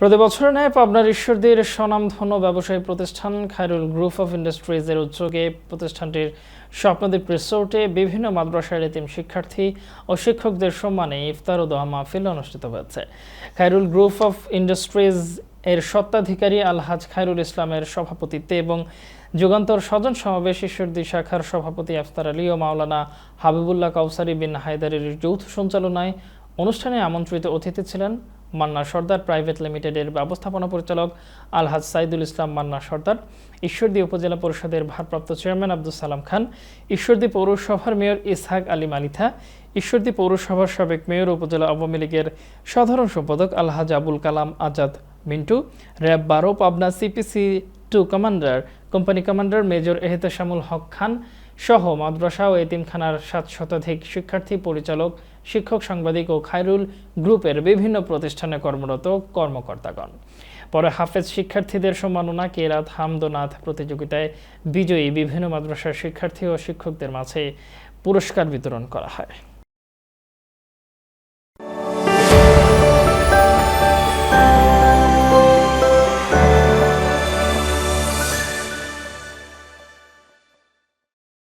প্রতি বছরের ন্যায় পাবনার ঈশ্বরদীর স্বনামধন্য ব্যবসায়ী প্রতিষ্ঠান খায়রুল গ্রুপ অফ ইন্ডাস্ট্রিজের উদ্যোগে প্রতিষ্ঠানটির স্বপ্নদ্বীপ রিসোর্টে বিভিন্ন মাদ্রাসার এতিম শিক্ষার্থী ও শিক্ষকদের সম্মানে ইফতার ও দোয়া মাহফিল অনুষ্ঠিত হয়েছে। খায়রুল গ্রুপ অফ ইন্ডাস্ট্রিজ এর সত্ত্বাধিকারী আলহাজ খায়রুল ইসলামের সভাপতিত্বে এবং যুগান্তর স্বজন সমাবেশ ঈশ্বরদী শাখার সভাপতি আফতার আলী ও মাওলানা হাবিবুল্লাহ কাউসারি বিন হায়দারের যৌথ সঞ্চালনায় অনুষ্ঠানে আমন্ত্রিত অতিথি ছিলেন মান্না সর্দার প্রাইভেট লিমিটেডের ব্যবস্থাপনা পরিচালক আলহাজ সাইদুল ইসলাম মান্না সর্দার, ঈশ্বরদী উপজেলা পরিষদের ভারপ্রাপ্ত চেয়ারম্যান আব্দুল সালাম খান, ঈশ্বরদী পৌরসভার মেয়র ইসহাক আলী মালিথা, ঈশ্বরদী পৌরসভার সাবেক মেয়র উপজেলা আওয়ামী লীগের সাধারণ সম্পাদক আলহাজ আবুল কালাম আজাদ মিন্টু, র্যাব বারো Pabna CPC two commander, company commander major Ehteshamul Haque Khan সহ মাদ্রাসা ও এতিমখানার সাত শতাধিক শিক্ষার্থী, পরিচালক, শিক্ষক, সাংবাদিক ও খায়রুল গ্রুপের বিভিন্ন প্রতিষ্ঠানে কর্মরত কর্মকর্তাগণ। পরে হাফেজ শিক্ষার্থীদের সম্মাননা, কেরাত, হামদোনাথ প্রতিযোগিতায় বিজয়ী বিভিন্ন মাদ্রাসার শিক্ষার্থী ও শিক্ষকদের মাঝে পুরস্কার বিতরণ করা হয়।